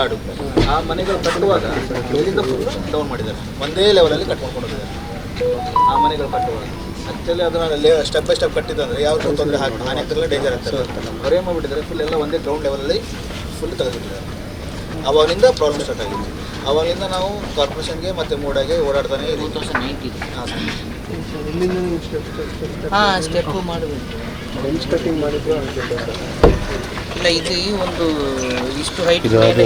ಕಾಡು ಆ ಮನೆಗಳು ಕಟ್ಟುವಾಗ ಮೇಲಿಂದ ಫುಲ್ ಡೌನ್ ಮಾಡಿದ್ದಾರೆ. ಒಂದೇ ಲೆವೆಲಲ್ಲಿ ಹೋಗಿದ್ದಾರೆ. ಆ ಮನೆಗಳು ಕಟ್ಟುವಾಗ. ಆ್ಯಕ್ಚುಲಿ ಅದನ್ನ ಸ್ಟೆಪ್ ಬೈ ಸ್ಟೆಪ್ ಕಟ್ಟಿದ್ರೆ ಯಾವ ಥರ ತೊಂದರೆ ಹಾಕಿ ಹಾನಿ ಆಗ್ತಿರಲ್ಲ ಡೇಂಜರ್ ಆಗ್ತಾರೆ ಹೊರೇ ಮಾಡಿಬಿಟ್ಟಿದ್ರೆ ಮಾಡಿಬಿಟ್ಟಿದ್ದಾರೆ. ಫುಲ್ ಎಲ್ಲ ಒಂದೇ ಗ್ರೌಂಡ್ ಲೆವೆಲಲ್ಲಿ ಫುಲ್ ತೆಗೆದುಬಿಟ್ಟಿದ್ದಾರೆ ಅವಾಗಿಂದ ಪ್ರಾಬ್ಲಮ್ ಸ್ಟಾರ್ಟ್ ಆಗಿತ್ತು ಅವಾಗಿಂದ ನಾವು ಕಾರ್ಪೊರೇಷನ್ಗೆ ಮತ್ತು ಮೂಡಾಗೆ ಓಡಾಡ್ತಾನೆ ಟೂ ತೌಸಂಡ್ ನೈನ್ಟೀನ್ ಹಾಂ ಸರ್ ಹಾಂ ಸ್ಟೆಪ್ಪು ಮಾಡಬೇಕು. ಬೆಂಚ್ ಕಟಿಂಗ್ ಮಾಡಿದ್ರು ಇಲ್ಲ ಇದು ಈ ಒಂದು ಇಷ್ಟು ಹೈಟ್ ಇದು ಅದು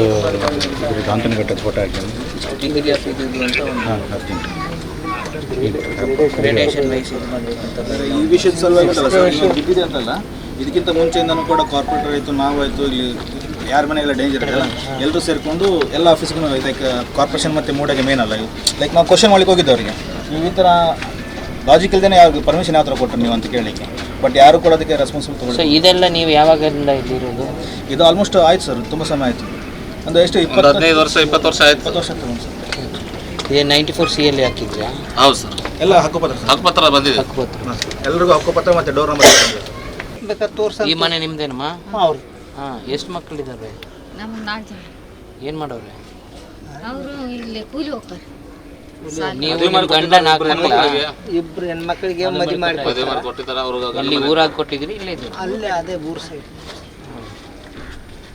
ಇದು ಕಾಂತನ ಕಟ್ಟದ ಫೋಟೋ ಹಾಕಿ ಇಷ್ಟು ಡಿಗ್ರಿ ಆಫ್ ಇದು ಇದು ಅಂತ ಒಂದು. ಹಾಂ ಅರ್ಜೆಂಟ್ ಗ್ರೇಡೇಷನ್ ವೈಸ್ ಇದು ಮಾಡಬೇಕಂತಂದ್ರೆ ಈ ವಿಷಯದ ಸಲುವಾಗಿ ಅಂತಲ್ಲ ಸರ್, ಈಗ ಬಿದ್ದಿದೆ ಅಂತಲ್ಲ ಇದಕ್ಕಿಂತ ಮುಂಚೆಯಿಂದನೂ ಕೂಡ ಕಾರ್ಪೊರೇಟರ್ ಆಯಿತು ನಾವಾಯಿತು ಇಲ್ಲಿ ಯಾರ ಮನೆಗೆಲ್ಲ ಡೇಂಜರ್ ಇದೆಯಲ್ಲ ಎಲ್ಲರೂ ಸೇರಿಕೊಂಡು ಎಲ್ಲ ಆಫೀಸ್ಗೂ ಲೈಕ್ ಕಾರ್ಪೊರೇಷನ್ ಮತ್ತು ಮೂಡಾಗೆ ಮೇನ್ ಅಲ್ಲ ಲೈಕ್ ನಾವು ಕ್ವಶನ್ ಮಾಡ್ಲಿಕ್ಕೆ ಹೋಗಿದ್ದು ಅವರಿಗೆ ನೀವು ಈ ಥರ ಲಾಜಿಕಲ್ದೇನೆ ಯಾವ ಯಾರು ಪರ್ಮಿಷನ್ ಯಾವ ಥರ ಕೊಟ್ಟರು ನೀವು ಅಂತ ಕೇಳಲಿಕ್ಕೆ ಬಟ್ ಯಾರು ಕೂಡ ಅದಕ್ಕೆ ರೆಸ್ಪಾನ್ಸಿಬಲ್ ಸೊ ತಗೊಳ್ಳಿ ಇದೆಲ್ಲ ನೀವು ಯಾವಾಗಿಂದ ಇಲ್ಲಿರೋದು? ಇದು ಆಲ್ಮೋಸ್ಟ್ ಆಯ್ತು ಸರ್ ತುಂಬ ಸಮಯ ಆಯಿತು. ಒಂದು ಎಷ್ಟು ಒಂದು ಇಪ್ಪತ್ತು ಹದಿನೈದು ವರ್ಷ ಇಪ್ಪತ್ತು ವರ್ಷ ಆಯ್ತು ಇಪ್ಪತ್ತು ವರ್ಷ ತಗೊಂಡು ಸರ್. ಇದು ನೈಂಟಿ ಫೋರ್ ಸಿ ಅಲ್ಲಿ ಹಾಕಿದ್ರಾ ಹೌದು ಸರ್. ಎಲ್ಲ ಹಕ್ಕುಪತ್ರ ಸರ್. ಹಕ್ಕುಪತ್ರ ಬಂದಿದೆ. ಹಕ್ಕುಪತ್ರ ಎಲ್ರಿಗೂ ಹಕ್ಕುಪತ್ರ ಮತ್ತೆ ಡೋರ್ ನಂಬರ್ ಬೇಕಾದ್ರೆ ತೋರ್ಸ ಈ ಮನೆ ನಿಮ್ದೇನಮ್ಮ? ಅವ್ರು. ಹಾಂ ಎಷ್ಟು ಮಕ್ಕಳಿದ್ದಾರೆ ನಮ್ಗೆ ನಾಲ್ಕು ಜನ. ಏನು ಮಾಡೋರೆ? ಅವರು ಇಲ್ಲಿ ಕೂಲಿ ಹೋಗ್ತಾರೆ. ನೀವು ನಿಮ್ಮ ಗಂಡ ನಾಲ್ಕು ಮಕ್ಕಳ ಇಬ್ರು ಹೆಣ್ಮಕ್ಳಿಗೆ ಮದಿ ಮಾಡಿ ಮದುವೆ ಮಾಡಿ ಕೊಟ್ಟಿದ್ದಾರೆ ಅವ್ರಿಗೆ ಅಲ್ಲಿ ಊರಾಗ ಕೊಟ್ಟಿದ್ರಿ ಇಲ್ಲೇ ಅಲ್ಲೇ ಅದೇ ಊರ್ ಸೈಡ್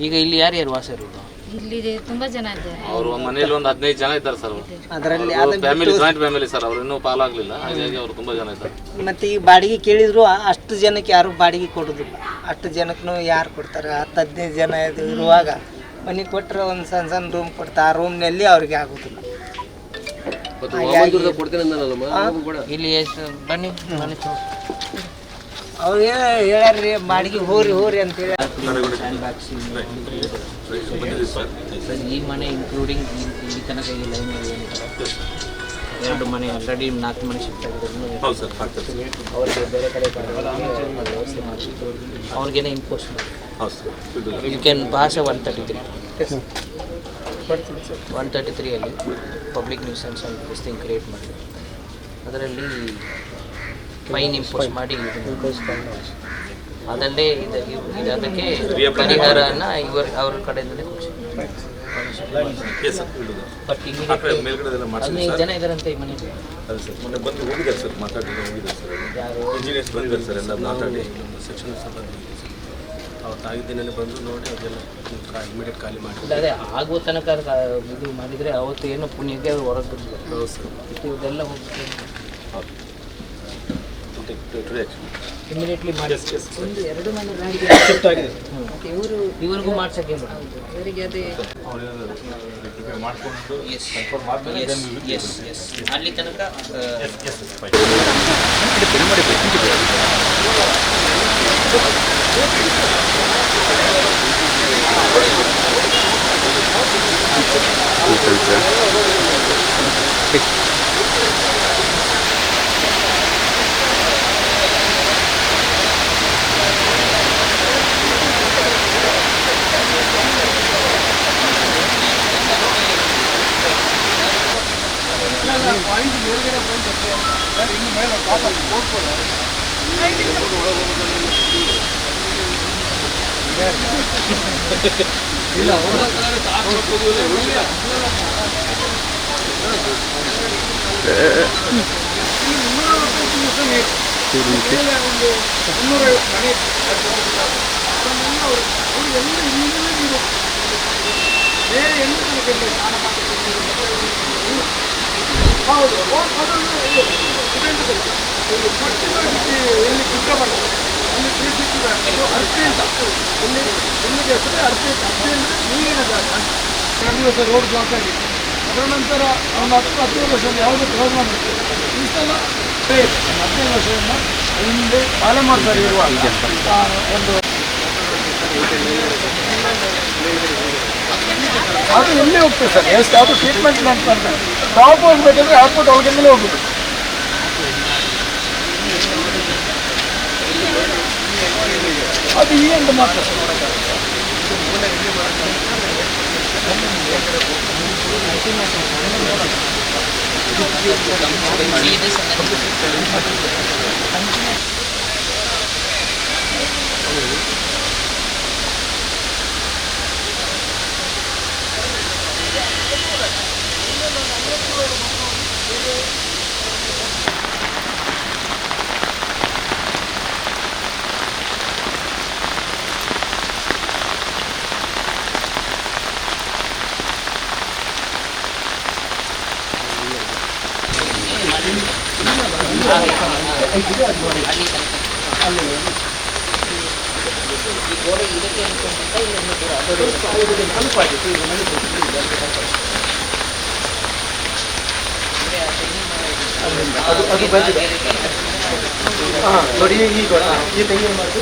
ಈಗ ಇಲ್ಲಿ ಯಾರು ಯಾರು ವಾಸ ಇರೋದು ಇಲ್ಲಿ ತುಂಬಾ ಜನ ಇದ್ದಾರೆ. ಅವರು ಮನೇಲಿ ಒಂದು ಹದಿನೈದು ಜನ ಇದ್ದಾರೆ ಸರ್ ಅದರಲ್ಲಿ ಫ್ಯಾಮಿಲಿ ಜಾಯಿಂಟ್ ಫ್ಯಾಮಿಲಿ ಸರ್ ಅವ್ರು ಇನ್ನೂ ಪಾಲಾಗ್ಲಿಲ್ಲ. ಹಾಗಾಗಿ ಅವರು ತುಂಬಾ ಜನ ಇದ್ದಾರೆ. ಮತ್ತೆ ಈ ಬಾಡಿಗೆ ಕೇಳಿದ್ರು ಅಷ್ಟು ಜನಕ್ಕೆ ಯಾರು ಬಾಡಿಗೆ ಕೊಡೋದಿಲ್ಲ. ಅಷ್ಟು ಜನಕ್ಕೂ ಯಾರು ಕೊಡ್ತಾರೆ? ಹತ್ತು ಹದಿನೈದು ಜನ ಇರುವಾಗ. ಮನೆ ಕೊಟ್ಟರೆ ಒಂದು ಸಣ್ಣ ಸಣ್ಣ ರೂಮ್ ಕೊಡ್ತಾರೆ ಆ ರೂಮ್ನಲ್ಲಿ ಅವ್ರಿಗೆ ಆಗೋದಿಲ್ಲ. ಇಲ್ಲಿ ಎಷ್ಟು ಬನ್ನಿ ಬನ್ನಿ ತೋರ್ಸಿ. ಅವ್ರು ಹೇಳ್ಯಾರ್ರಿ ಬಾಡಿಗೆ ಹೋರಿ ಹೋರಿ ಅಂತೇಳಿ ಸರ್, ಈ ಮನೆ ಇನ್ಕ್ಲೂಡಿಂಗ್ ಇಲ್ಲಿ ತನಕ ಈ ಲೈನ್ ಎರಡು ಮನೆ ಆಲ್ರೆಡಿ ನಾಲ್ಕು ಮನೆ ಶಿಫ್ಟ್ ಆಗಿರೋದು ಅವ್ರಿಗೆ ಬೇರೆ ಕಡೆ ವ್ಯವಸ್ಥೆ ಮಾಡಿ ಅವ್ರಿಗೇನೆ ಇಂಪೋಸ್ ಮಾಡಿ you can pass one thirty three one thirty ತ್ರೀಯಲ್ಲಿ public nuisance ಅಂತ ದಿಸ್ತಿಂಗ್ ಕ್ರಿಯೇಟ್ ಮಾಡಿ ಅದರಲ್ಲಿ ಫೈನ್ ಇಂಪೋಸ್ ಮಾಡಿ ಅದಲ್ಲೇ ಇದು ಇವ್- ಇದು. ಅದಕ್ಕೆ ಪರಿಹಾರನ ಇವರು ಅವ್ರ ಕಡೆಯಿಂದಲೇ ಖುಷಿ ಬಟ್ ಹದಿನೈದು ಜನ ಇದಾರಂತೆ ಈ ಅದು ಸರ್ ಮೊನ್ನೆ ಬಂದು ಹೋಗಿದ್ದಾರೆ ಸರ್ ಮಾತಾಡಿ ಹೋಗಿದ್ದಾರೆ ಸರ್ ಯಾರು? ಇಂಜಿನಿಯರ್ಸ್ ಬಂದಿದ್ದಾರೆ ಸರ್ ಎಲ್ಲ ಮಾತಾಡಿ. ಸೆಕ್ಷನ್ ಅವತ್ತು ಆಗಿದ್ದ ದಿನನೇ ಬಂದು ನೋಡಿ ಅದೆಲ್ಲ ಇಮಿಡಿಯೇಟ್ ಖಾಲಿ ಮಾಡಿ ಇಲ್ಲ ಅದೇ ಆಗುವ ತನಕ ಇದು ಮಾಡಿದರೆ ಅವತ್ತು ಏನು ಪುಣ್ಯಕ್ಕೆ ಅವ್ರು ಹೊರಗೆ ಇದು ಇದೆಲ್ಲ ಹೋಗ್ಬಿಟ್ಟು ಇಮಿಡಿಯೇಟ್ಲಿ ಮಾಡಿ. ಒಂದು ಎರಡು ಮನೆ ಶಿಫ್ಟ್ ಆಗಿದೆ. ಇವರು ಇವರಿಗೂ ಮಾಡ್ಸಕ್ಕೆ ಇವರಿಗೆ ಅದೇ ಎಸ್ ಅಲ್ಲಿ ತನಕ பாயிண்ட் மேல்கிற போயிட்டு இருக்கு மேலே பார்த்தா போட் போல உலகம் ಇಲ್ಲ ಒಂದು ಮುನ್ನೂರೈವತ್ತು ಮನೆ ಅವ್ರು ಎಲ್ಲ ಇನ್ನೂ ನೀವು ಬೇರೆ ಎಲ್ಲ ನಮಗೆ ಸ್ನಾನ ಮಾಡಬೇಕು ಹೌದು ಅದನ್ನು ಇದು ಪಟ್ಟಿಗಳು ಇಲ್ಲಿ ಕುಟ್ಟ ಮಾಡ್ತಾರೆ ರೋಡ್ ಬ್ಲಾಕ್ ರೋಡ್ ಅದರ ನಂತರ ಒಂದು ಹತ್ತು ಹದಿನೈದು ವರ್ಷದಲ್ಲಿ ಯಾವುದೇ ಪ್ರೋಗ್ರಾಮ್ ಇತ್ತು ಈ ಸಲ ಹದಿನೈದು ವರ್ಷದಿಂದ ಹಿಂದೆ ಪಾಲೆಮಾರ್ ಮಾಡ್ತಾರೆ ಇರುವ ಒಂದು ಅದು ಎಲ್ಲಿ ಹೋಗ್ತದೆ ಸರ್ ಎಷ್ಟು ಯಾವುದು ಟ್ರೀಟ್ಮೆಂಟ್ ಅಂತ ಮಾಡ್ತಾರೆ ಟಾಪ್ ಹೋಗ್ಬೇಕಂದ್ರೆ ಏರ್ಪೋರ್ಟ್ ಒಳಗಿಂದಲೇ ಹೋಗ್ಬೇಕು ಅದು ಏನು ಮಾತ್ರ Thank you. ದೂರ ಅದು ಬಂದಿದೆ. ಹಾಂ ನೋಡಿ ಈ ಈ ತೆಂಗಿನ ಮರದ್ದು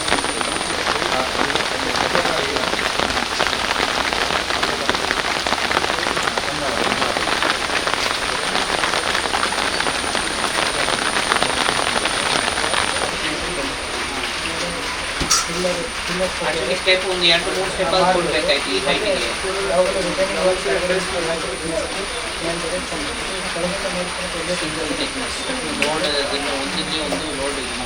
ಅಷ್ಟೇ ಸ್ಟೆಪ್ ಒಂದು ಎರಡು ಮೂರು ಸ್ಟೆಪ್ ಆಗಿ ಕೊಡ್ಬೇಕಾಯ್ತು ಈ ಹೈಟಿಗೆ ಲೋಡ್ ಒಂದು ಒಂದಿಗೆ ಒಂದು ಲೋಡ್ ಇದು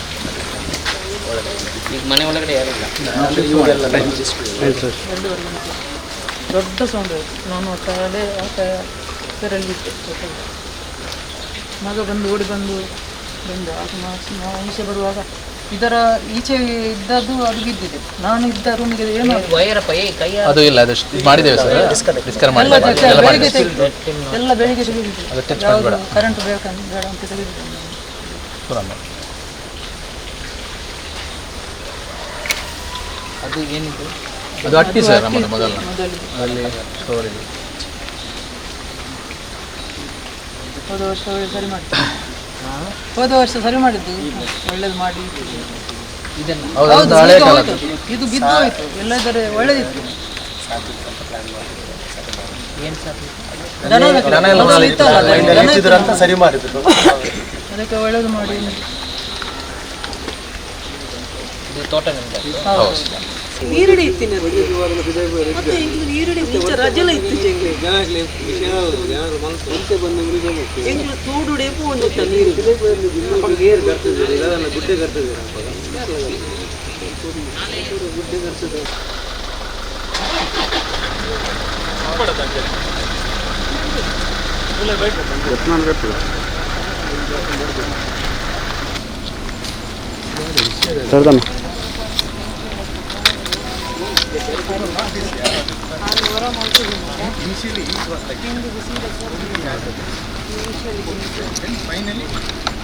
ಈಗ ಮನೆ ಒಳಗಡೆ ಯಾರಿಲ್ಲ ದೊಡ್ಡ ಸೌಂಡ್ ನಾನು ಆ ಆಟ ಮಗ ಬಂದು ಓಡಿ ಬಂದು ಬಂದ. ಆಗ ಮನುಷ್ಯ ಬರುವಾಗ ಇದರ ಈಚೆ ಇದ್ದದ್ದು ಅದು ಬಿದ್ದಿದೆ. ನಾನು ಇದ್ದ ರೂಮಿಗೆ ಏನು ವೈರ ಏ ಕೈಯ ಅದು ಇಲ್ಲ ಅದು ಇದು ಮಾಡಿದ್ದೇವೆ ಸರ್ ಡಿಸ್ಕರ್ ಮಾಡಿ ಎಲ್ಲ ಬೆಳಿಗ್ಗೆ ತೆಗ್ದು. ಎಲ್ಲ ಬೆಳಿಗ್ಗೆ ತೆಗೆದಿದೆ ಕರೆಂಟ್ ಬೇಕಂತ ಬೇಡ ಅಂತ ತೆಗೆದಿದೆ ಅದು ಏನಿದು? ಅದು ಅಟ್ಟಿ ಸರ್ ನಮ್ಮದು ಮೊದಲ. ಅಲ್ಲಿ ಸ್ಟೋರ್ ಇದೆ. ಹೋದ ವರ್ಷ ಸರಿ ಮಾಡಿದ್ದು ಹೋದ ವರ್ಷ ಸರಿ ಮಾಡಿದ್ದು? ಒಳ್ಳೇದು ಮಾಡಿ. ಇದನ್ನು ಹೌದು ಈಗ ಹೋಯ್ತು. ಇದು ಬಿದ್ದು ಹೋಯ್ತು. ಎಲ್ಲದರೆ ಒಳ್ಳೇದಿತ್ತು. ಏನು ಸರ್ ಸರಿ ಮಾಡಿದ್ರು. ಅದಕ್ಕೆ ಒಳ್ಳೇದು ಮಾಡಿ. ಇದು ತೋಟ ನಿಮ್ದು? ಹೌದು ನೀರುಳ್ಳಿ ಇತ್ತಿನ ಮತ್ತೆ ಇಲ್ಲಿ ನೀರುಳ್ಳಿ ಮುಂಚೆ ರಜೆಲ ಇತ್ತು ಜಂಗ್ಲಿ ಎಂಗ್ಲ ತೂಡುಡೆ ಪೋಂಡಿತ್ತ ನೀರು Initially, it was like. Initially, initially. Then finally.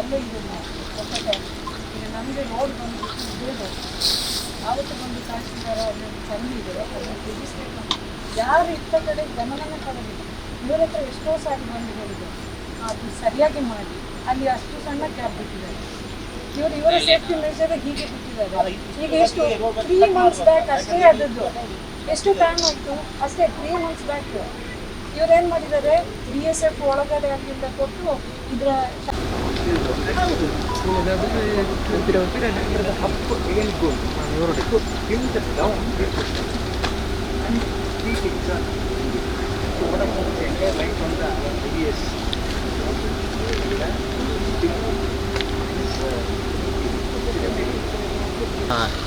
ಅಲ್ಲೇ ಇದ್ದೀವಿ ನಾವು. ಈಗ ನಮಗೆ ರೋಡ್ ಬಂದು ಇದ್ದೇವೆ ಆವತ್ತು ಬಂದು ತಹಸೀಲ್ದಾರ ಅಲ್ಲಿ ತಂದಿದೆ ಅದನ್ನು ತಿಳಿಸ್ಬೇಕು ಯಾರು ಇತ್ತ ಕಡೆ ಗಮನನೇ ಕೊಡೋದಿಲ್ಲ ಇವರ ಹತ್ರ ಎಷ್ಟೋ ಸಾರಿ ಬಂದು ಹೇಳಿದೆ ಅದು ಸರಿಯಾಗಿ ಮಾಡಿ. ಅಲ್ಲಿ ಅಷ್ಟು ಸಣ್ಣ ಕ್ಯಾಬ್ ಬಿಟ್ಟಿದ್ದಾರೆ. ಇವರು ಇವರ ಸೇಫ್ಟಿ ಮೆಷರ್ ಹೀಗೆ ಬಿಟ್ಟಿದ್ದಾರೆ. ಈಗ ಎಷ್ಟು ತ್ರೀ ಮಂತ್ಸ್ ಬ್ಯಾಕ್ ಅಷ್ಟೇ ಆದದ್ದು. ಎಷ್ಟು ಟೈಮ್ ಆಯಿತು? ಅಷ್ಟೇ ತ್ರೀ ಮಂತ್ಸ್ ಬ್ಯಾಕ್ ಇವ್ರೇನು ಮಾಡಿದ್ದಾರೆ? ಬಿ ಎಸ್ ಎಫ್ ಒಳಗಡೆ ಅಲ್ಲಿಂದ ಕೊಟ್ಟು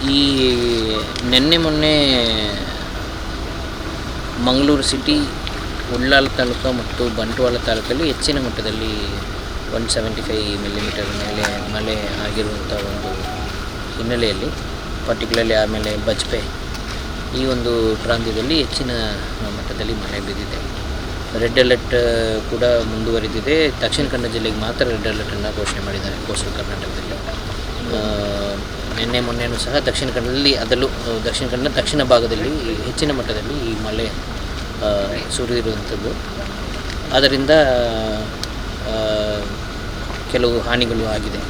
ಈ ನಿನ್ನೆ ಮೊನ್ನೆ ಮಂಗಳೂರು ಸಿಟಿ ಉಳ್ಳಾಲ ತಾಲೂಕು ಮತ್ತು ಬಂಟ್ವಾಳ ತಾಲೂಕಲ್ಲಿ ಹೆಚ್ಚಿನ ಮಟ್ಟದಲ್ಲಿ ಒನ್ ಸೆವೆಂಟಿ ಫೈವ್ ಮಿಲಿಮೀಟರ್ ಮೇಲೆ, ಮಳೆ ಆಗಿರುವಂಥ ಒಂದು ಹಿನ್ನೆಲೆಯಲ್ಲಿ ಪರ್ಟಿಕ್ಯುಲರ್ಲಿ ಆಮೇಲೆ ಬಜ್ಪೆ ಈ ಒಂದು ಪ್ರಾಂತ್ಯದಲ್ಲಿ ಹೆಚ್ಚಿನ ಮಟ್ಟದಲ್ಲಿ ಮಳೆ ಬಿದ್ದಿದೆ. ರೆಡ್ ಅಲರ್ಟ್ ಕೂಡ ಮುಂದುವರಿದಿದೆ. ದಕ್ಷಿಣ ಕನ್ನಡ ಜಿಲ್ಲೆಗೆ ಮಾತ್ರ ರೆಡ್ ಅಲರ್ಟನ್ನು ಘೋಷಣೆ ಮಾಡಿದ್ದಾರೆ ಕೋಸ್ಟಲ್ ಕರ್ನಾಟಕದಲ್ಲಿ. ನಿನ್ನೆ ಮೊನ್ನೆಯೂ ಸಹ ದಕ್ಷಿಣ ಕನ್ನಡದಲ್ಲಿ ಅದರಲ್ಲೂ ದಕ್ಷಿಣ ಕನ್ನಡ ದಕ್ಷಿಣ ಭಾಗದಲ್ಲಿ ಹೆಚ್ಚಿನ ಮಟ್ಟದಲ್ಲಿ ಈ ಮಳೆ ಸುರಿದಿರುವಂಥದ್ದು. ಅದರಿಂದ ಕೆಲವು ಹಾನಿಗಳು ಆಗಿದೆ.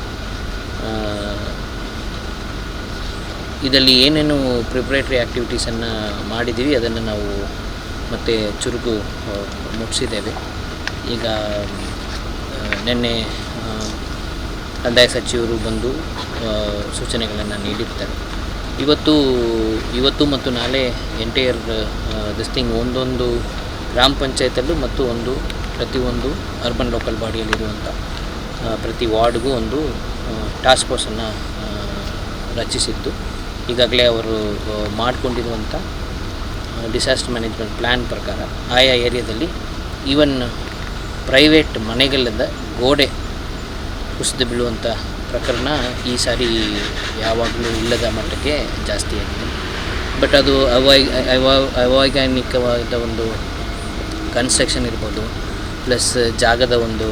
ಇದರಲ್ಲಿ ಏನೇನು ಪ್ರಿಪ್ರೇಟ್ರಿ ಆ್ಯಕ್ಟಿವಿಟೀಸನ್ನು ಮಾಡಿದ್ದೀವಿ, ಅದನ್ನು ನಾವು ಮತ್ತೆ ಚುರುಕು ಮುಟ್ಟಿಸಿದ್ದೇವೆ ಈಗ ನಿನ್ನೆ ಕಂದಾಯ ಸಚಿವರು ಬಂದು ಸೂಚನೆಗಳನ್ನು ನೀಡಿರ್ತಾರೆ. ಇವತ್ತು ಇವತ್ತು ಮತ್ತು ನಾಳೆ ಎಂಟೈರ್ ದಿಸ್ಟಿಂಗ್ ಒಂದೊಂದು ಗ್ರಾಮ ಪಂಚಾಯತಲ್ಲೂ ಮತ್ತು ಒಂದು ಪ್ರತಿಯೊಂದು ಅರ್ಬನ್ ಲೋಕಲ್ ಬಾಡಿಯಲ್ಲಿರುವಂಥ ಪ್ರತಿ ವಾರ್ಡ್ಗೂ ಒಂದು ಟಾಸ್ಕ್ ಫೋರ್ಸನ್ನು ರಚಿಸಿದ್ದು ಈಗಾಗಲೇ ಅವರು ಮಾಡಿಕೊಂಡಿರುವಂಥ ಡಿಸಾಸ್ಟರ್ ಮ್ಯಾನೇಜ್ಮೆಂಟ್ ಪ್ಲ್ಯಾನ್ ಪ್ರಕಾರ ಆಯಾ ಏರಿಯಾದಲ್ಲಿ ಈವನ್ ಪ್ರೈವೇಟ್ ಮನೆಗಳಿಂದ ಗೋಡೆ ಕುಸಿದು ಬೀಳುವಂಥ ಪ್ರಕರಣ ಈ ಸಾರಿ ಯಾವಾಗಲೂ ಇಲ್ಲದ ಮಟ್ಟಕ್ಕೆ ಜಾಸ್ತಿ ಆಗಿದೆ. ಬಟ್ ಅದು ಅವೈ, ಅವ- ಅವೈಜ್ಞಾನಿಕವಾದ ಒಂದು ಕನ್ಸ್ಟ್ರಕ್ಷನ್ ಇರ್ಬೋದು ಪ್ಲಸ್ ಜಾಗದ ಒಂದು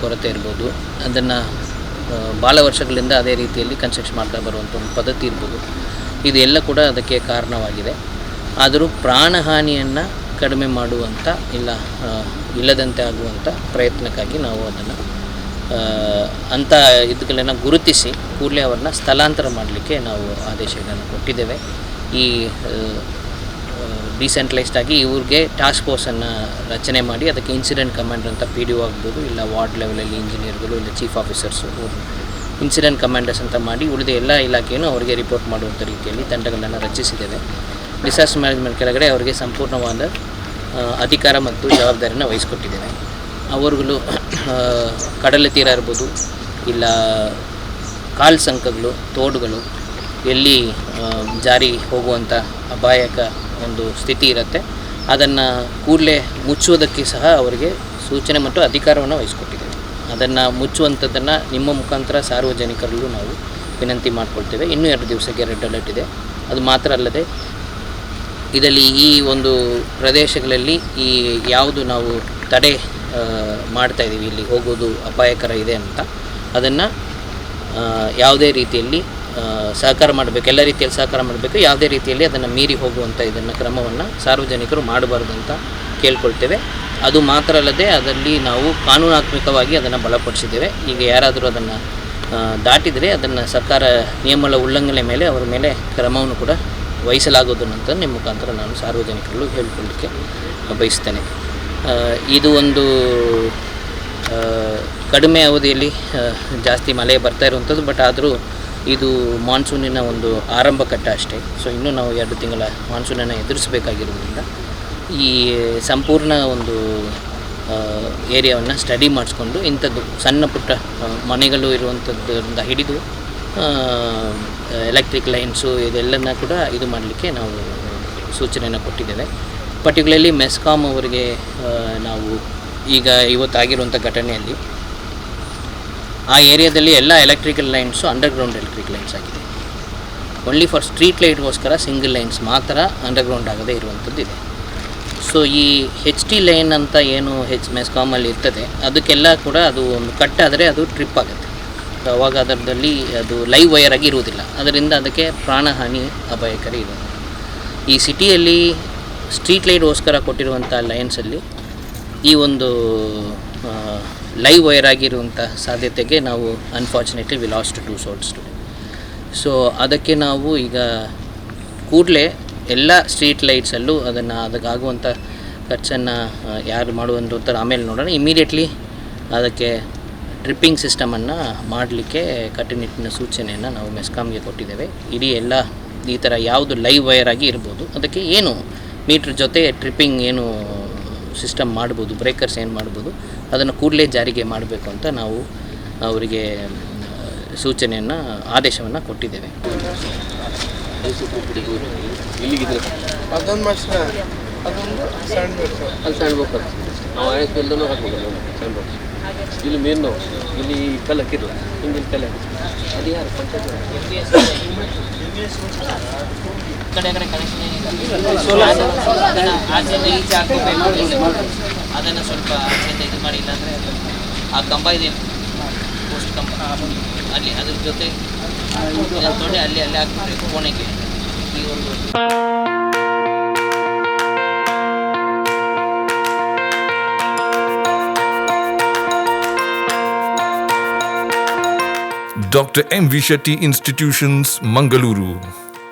ಕೊರತೆ ಇರ್ಬೋದು, ಅದನ್ನು ಭಾಳ ವರ್ಷಗಳಿಂದ ಅದೇ ರೀತಿಯಲ್ಲಿ ಕನ್ಸ್ಟ್ರಕ್ಷನ್ ಮಾಡ್ತಾ ಬರುವಂಥ ಒಂದು ಪದ್ಧತಿ ಇರ್ಬೋದು. ಇದೆಲ್ಲ ಕೂಡ ಅದಕ್ಕೆ ಕಾರಣವಾಗಿದೆ. ಆದರೂ ಪ್ರಾಣಹಾನಿಯನ್ನು ಕಡಿಮೆ ಮಾಡುವಂಥ ಇಲ್ಲ ಇಲ್ಲದಂತೆ ಆಗುವಂಥ ಪ್ರಯತ್ನಕ್ಕಾಗಿ ನಾವು ಅದನ್ನು ಅಂಥ ಇದುಗಳನ್ನು ಗುರುತಿಸಿ ಕೂಡಲೇ ಅವ್ರನ್ನ ಸ್ಥಳಾಂತರ ಮಾಡಲಿಕ್ಕೆ ನಾವು ಆದೇಶಗಳನ್ನು ಕೊಟ್ಟಿದ್ದೇವೆ. ಈ ಡಿಸೆಂಟ್ರಲೈಸ್ಡ್ ಆಗಿ ಇವ್ರಿಗೆ ಟಾಸ್ಕ್ ಫೋರ್ಸನ್ನು ರಚನೆ ಮಾಡಿ ಅದಕ್ಕೆ ಇನ್ಸಿಡೆಂಟ್ ಕಮಾಂಡರ್ ಅಂತ ಪಿ ಡಿ ಒ ಆಗ್ಬೋದು, ಇಲ್ಲ ವಾರ್ಡ್ ಲೆವೆಲಲ್ಲಿ ಇಂಜಿನಿಯರ್ಗಳು ಇಲ್ಲ ಚೀಫ್ ಆಫೀಸರ್ಸು ಇನ್ಸಿಡೆಂಟ್ ಕಮಾಂಡರ್ಸ್ ಅಂತ ಮಾಡಿ ಉಳಿದ ಎಲ್ಲ ಇಲಾಖೆಯನ್ನು ಅವರಿಗೆ ರಿಪೋರ್ಟ್ ಮಾಡುವಂಥ ರೀತಿಯಲ್ಲಿ ತಂಡಗಳನ್ನು ರಚಿಸಿದ್ದೇವೆ. ಡಿಸಾಸ್ಟರ್ ಮ್ಯಾನೇಜ್ಮೆಂಟ್ ಕೆಳಗಡೆ ಅವರಿಗೆ ಸಂಪೂರ್ಣವಾದ ಅಧಿಕಾರ ಮತ್ತು ಜವಾಬ್ದಾರಿಯನ್ನು ವಹಿಸ್ಕೊಟ್ಟಿದ್ದೇವೆ. ಅವರುಗಳು ಕಡಲ ತೀರ ಇರ್ಬೋದು, ಇಲ್ಲ ಕಾಲ್ ಸಂಕಗಳು ತೋಡುಗಳು, ಎಲ್ಲಿ ಜಾರಿ ಹೋಗುವಂಥ ಅಪಾಯಕ ಒಂದು ಸ್ಥಿತಿ ಇರುತ್ತೆ. ಅದನ್ನು ಕೂಡಲೇ ಮುಚ್ಚುವುದಕ್ಕೆ ಸಹ ಅವರಿಗೆ ಸೂಚನೆ ಮತ್ತು ಅಧಿಕಾರವನ್ನು ವಹಿಸಿಕೊಟ್ಟಿದೆ ಅದನ್ನು ಮುಚ್ಚುವಂಥದ್ದನ್ನು ನಿಮ್ಮ ಮುಖಾಂತರ ಸಾರ್ವಜನಿಕರಲ್ಲೂ ನಾವು ವಿನಂತಿ ಮಾಡಿಕೊಳ್ತೇವೆ. ಇನ್ನೂ ಎರಡು ದಿವಸಕ್ಕೆ ರೆಡ್ ಅಲರ್ಟ್ ಇದೆ. ಅದು ಮಾತ್ರ ಅಲ್ಲದೆ, ಇದರಲ್ಲಿ ಈ ಒಂದು ಪ್ರದೇಶಗಳಲ್ಲಿ ಈ ಯಾವುದು ನಾವು ತಡೆ ಮಾಡ್ತಾಯಿದ್ದೀವಿ ಇಲ್ಲಿ ಹೋಗೋದು ಅಪಾಯಕರ ಇದೆ ಅಂತ. ಅದನ್ನು ಯಾವುದೇ ರೀತಿಯಲ್ಲಿ ಸಹಕಾರ ಮಾಡಬೇಕು, ಎಲ್ಲ ರೀತಿಯಲ್ಲಿ ಸಹಕಾರ ಮಾಡಬೇಕು, ಯಾವುದೇ ರೀತಿಯಲ್ಲಿ ಅದನ್ನು ಮೀರಿ ಹೋಗುವಂಥ ಇದನ್ನು ಕ್ರಮವನ್ನು ಸಾರ್ವಜನಿಕರು ಮಾಡಬಾರ್ದು ಅಂತ ಕೇಳ್ಕೊಳ್ತೇವೆ. ಅದು ಮಾತ್ರ ಅಲ್ಲದೆ ಅದರಲ್ಲಿ ನಾವು ಕಾನೂನಾತ್ಮಕವಾಗಿ ಅದನ್ನು ಬಲಪಡಿಸಿದ್ದೇವೆ. ಈಗ ಯಾರಾದರೂ ಅದನ್ನು ದಾಟಿದರೆ ಅದನ್ನು ಸರ್ಕಾರ ನಿಯಮಗಳ ಉಲ್ಲಂಘನೆ ಮೇಲೆ ಅವರ ಮೇಲೆ ಕ್ರಮವನ್ನು ಕೂಡ ವಹಿಸಲಾಗುವುದು ಅಂತ ನಿಮ್ಮ ಮುಖಾಂತರ ನಾನು ಸಾರ್ವಜನಿಕರಲ್ಲೂ ಹೇಳಿಕೊಳ್ಳಲಿಕ್ಕೆ ಬಯಸ್ತೇನೆ. ಇದು ಒಂದು ಕಡಿಮೆ ಅವಧಿಯಲ್ಲಿ ಜಾಸ್ತಿ ಮಳೆ ಬರ್ತಾ ಇರುವಂಥದ್ದು ಬಟ್ ಆದರೂ ಇದು ಮಾನ್ಸೂನಿನ ಒಂದು ಆರಂಭ ಕಟ್ಟ ಅಷ್ಟೇ. ಸೊ ಇನ್ನೂ ನಾವು ಎರಡು ತಿಂಗಳ ಮಾನ್ಸೂನನ್ನು ಎದುರಿಸಬೇಕಾಗಿರೋದ್ರಿಂದ ಈ ಸಂಪೂರ್ಣ ಒಂದು ಏರಿಯಾವನ್ನು ಸ್ಟಡಿ ಮಾಡಿಸ್ಕೊಂಡು ಇಂಥದ್ದು ಸಣ್ಣ ಪುಟ್ಟ ಮನೆಗಳು ಇರುವಂಥದ್ದರಿಂದ ಹಿಡಿದು ಎಲೆಕ್ಟ್ರಿಕ್ ಲೈನ್ಸು ಇದೆಲ್ಲನ ಕೂಡ ಇದು ಮಾಡಲಿಕ್ಕೆ ನಾವು ಸೂಚನೆಯನ್ನು ಕೊಟ್ಟಿದ್ದೇವೆ. ಪರ್ಟಿಕ್ಯುಲರ್ಲಿ ಮೆಸ್ಕಾಮ್ ಅವರಿಗೆ ನಾವು ಈಗ ಇವತ್ತಾಗಿರುವಂಥ ಘಟನೆಯಲ್ಲಿ ಆ ಏರಿಯಾದಲ್ಲಿ ಎಲ್ಲ electrical lines underground electric lines ಆಗಿದೆ. ಓನ್ಲಿ ಫಾರ್ ಸ್ಟ್ರೀಟ್ ಲೈಟ್ಗೋಸ್ಕರ ಸಿಂಗಲ್ ಲೈನ್ಸ್ ಮಾತ್ರ ಅಂಡರ್ಗ್ರೌಂಡ್ ಆಗದೇ ಇರುವಂಥದ್ದು ಇದೆ. ಸೊ ಈ ಹೆಚ್ ಟಿ ಲೈನ್ ಅಂತ ಏನು ಹೆಚ್ ಮೆಸ್ಕಾಮಲ್ಲಿ ಇರ್ತದೆ, ಅದಕ್ಕೆಲ್ಲ ಕೂಡ ಅದು ಒಂದು ಕಟ್ ಆದರೆ ಅದು ಟ್ರಿಪ್ ಆಗುತ್ತೆ. ಅವಾಗ ಅದರದಲ್ಲಿ ಅದು ಲೈವ್ ವೈರ್ ಆಗಿ ಇರುವುದಿಲ್ಲ. ಅದರಿಂದ ಅದಕ್ಕೆ ಪ್ರಾಣಹಾನಿ ಅಪಾಯಕಾರಿ ಇದೆ. ಈ ಸಿಟಿಯಲ್ಲಿ ಸ್ಟ್ರೀಟ್ ಲೈಟ್ಗೋಸ್ಕರ ಕೊಟ್ಟಿರುವಂಥ ಲೈನ್ಸಲ್ಲಿ ಈ ಒಂದು ಲೈವ್ ವೈರ್ ಆಗಿರುವಂಥ ಸಾಧ್ಯತೆಗೆ ನಾವು unfortunately we lost two souls two so ಅದಕ್ಕೆ ನಾವು ಈಗ ಕೂಡಲೇ ಎಲ್ಲ ಸ್ಟ್ರೀಟ್ ಲೈಟ್ಸಲ್ಲೂ ಅದನ್ನು ಅದಕ್ಕಾಗುವಂಥ ಖರ್ಚನ್ನು ಯಾರು ಮಾಡುವಂಥ ಆಮೇಲೆ ನೋಡೋಣ. ಇಮಿಡಿಯೇಟ್ಲಿ ಅದಕ್ಕೆ ಟ್ರಿಪ್ಪಿಂಗ್ ಸಿಸ್ಟಮನ್ನು ಮಾಡಲಿಕ್ಕೆ ಕಟ್ಟುನಿಟ್ಟಿನ ಸೂಚನೆಯನ್ನು ನಾವು ಮೆಸ್ಕಾಮ್ಗೆ ಕೊಟ್ಟಿದ್ದೇವೆ. ಇಡೀ ಎಲ್ಲ ಈ ಥರ ಯಾವುದು ಲೈವ್ ವೈರ್ ಆಗಿ ಇರ್ಬೋದು. ಅದಕ್ಕೆ ಏನು ಮೀಟ್ರ್ ಜೊತೆ ಟ್ರಿಪ್ಪಿಂಗ್ ಏನು ಸಿಸ್ಟಮ್ ಮಾಡ್ಬೋದು ಬ್ರೇಕರ್ಸ್ ಏನು ಮಾಡ್ಬೋದು ಅದನ್ನು ಕೂಡಲೇ ಜಾರಿಗೆ ಮಾಡಬೇಕು ಅಂತ ನಾವು ಅವರಿಗೆ ಸೂಚನೆಯನ್ನು ಆದೇಶವನ್ನು ಕೊಟ್ಟಿದ್ದೇವೆ. ನಾವು ಇಲ್ಲಿ ಮೇನ್ ಇಲ್ಲಿ ಕಲ್ಲ ಹಾಕಿದ್ರು. ಹಿಂದಿನ ಕಲ್ಲ ಅದು ಯಾರು? ಕಡೆ ಕಡೆ ಕನೆಕ್ಷನ್ ಅದನ್ನು ಆಚೆಯಿಂದ ಈಚೆ ಹಾಕಬೇಕು ಅದನ್ನು ಸ್ವಲ್ಪ ಆಚೆಯಿಂದ ಇದು ಮಾಡಿ ಇಲ್ಲಾಂದರೆ ಆ ಕಂಬ ಇದೆ ಪೋಸ್ಟ್ ಕಂಬ ಅಲ್ಲಿ ಅದ್ರ ಜೊತೆ ಇದನ್ನ ತೊಗೊಂಡು ಅಲ್ಲಿ ಅಲ್ಲಿ ಹಾಕ್ಬಿಟ್ರೆ ಕೋಣೆಗೆ ಈ ಒಂದು Dr. M. V. Shetty Institutions, Mangaluru.